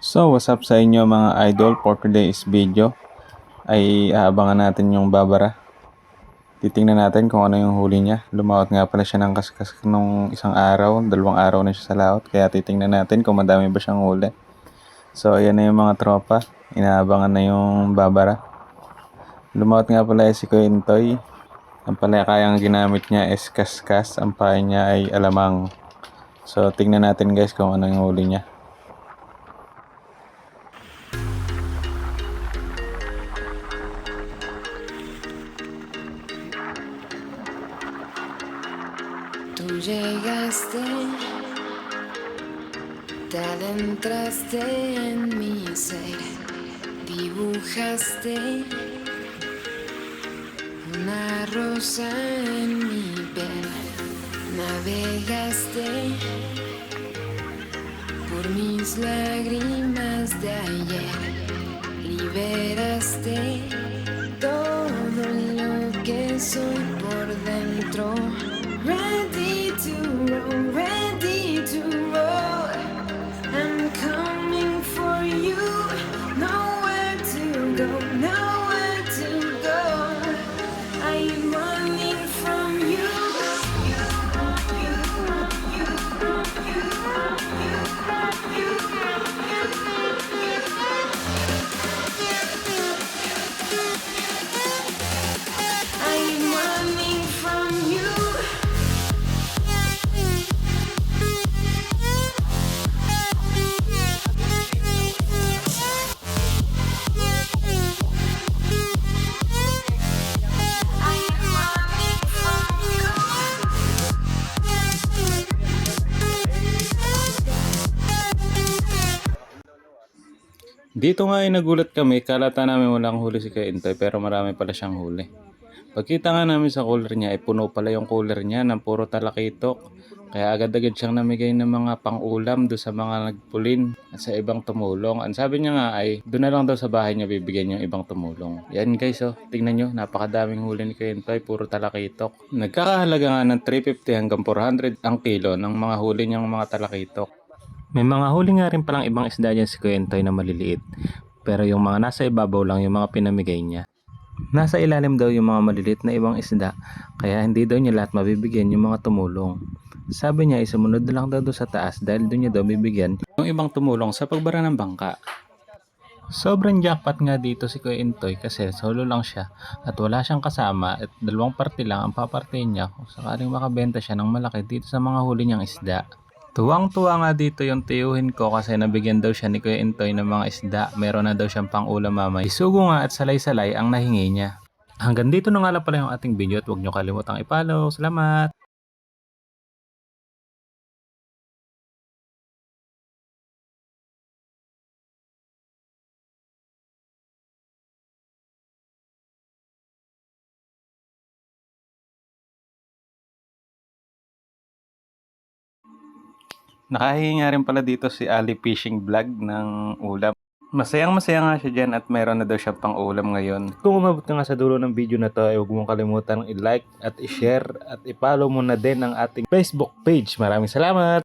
So, what's up sa inyo mga idol? For today's video ay aabangan natin yung babara. Titingnan natin kung ano yung huli niya. Lumawat nga pala siya ng kaskas nung isang araw. Dalawang araw na siya sa laot. Kaya titingnan natin kung madami ba siyang huli. So, ayan na yung mga tropa. Inaabangan na yung babara. Lumawat nga pala si Kuya Intoy. Ang palakayang ginamit niya is kaskas. Ang pahay niya ay alamang. So, tingnan natin guys kung ano yung huli niya. Llegaste, te adentraste en mi ser, dibujaste una rosa en mi piel, navegaste por mis lágrimas de ayer, liberaste todo lo que soy Dito nga ay nagulat kami, kalata namin walang huli si Kuya Intoy pero marami pala siyang huli. Pagkita nga namin sa cooler niya ay puno pala yung cooler niya ng puro talakitok. Kaya agad-agad siyang namigay ng mga pang-ulam do sa mga nagpulin at sa ibang tumulong. Ang sabi niya nga ay doon na lang daw sa bahay niya bibigyan yung ibang tumulong. Yan guys oh, tingnan nyo, napakadaming huli ni Kuya Intoy, puro talakitok. Nagkakahalaga nga ng 350 hanggang 400 ang kilo ng mga huli niyang mga talakitok. May mga huli nga rin palang ibang isda dyan si Kuya Intoy na maliliit. Pero yung mga nasa ibabaw lang yung mga pinamigay niya. Nasa ilalim daw yung mga maliliit na ibang isda, kaya hindi daw niya lahat mabibigyan yung mga tumulong. Sabi niya isumunod na lang daw doon sa taas dahil doon niya daw bibigyan yung ibang tumulong sa pagbara ng bangka. Sobrang jackpot nga dito si Kuya Intoy kasi solo lang siya at wala siyang kasama at dalawang parte lang ang papartihin niya kung sakaling makabenta siya ng malaki dito sa mga huli niyang isda. Tuwang-tuwa nga dito yung tiyuhin ko kasi nabigyan daw siya ni Kuya Intoy ng mga isda. Meron na daw siyang pang ulam mamay. Isugo nga at salay-salay ang nahingi niya. Hanggang dito na nga lang pala yung ating video at huwag niyo kalimutang i-follow. Salamat! Nakahinga rin pala dito si Ali Fishing Vlog ng ulam. Masayang masaya nga siya dyan at meron na daw siya pang ulam ngayon. Kung umabot ka nga sa dulo ng video na to ay huwag mong kalimutan i-like at i-share at i-follow mo na din ang ating Facebook page. Maraming salamat!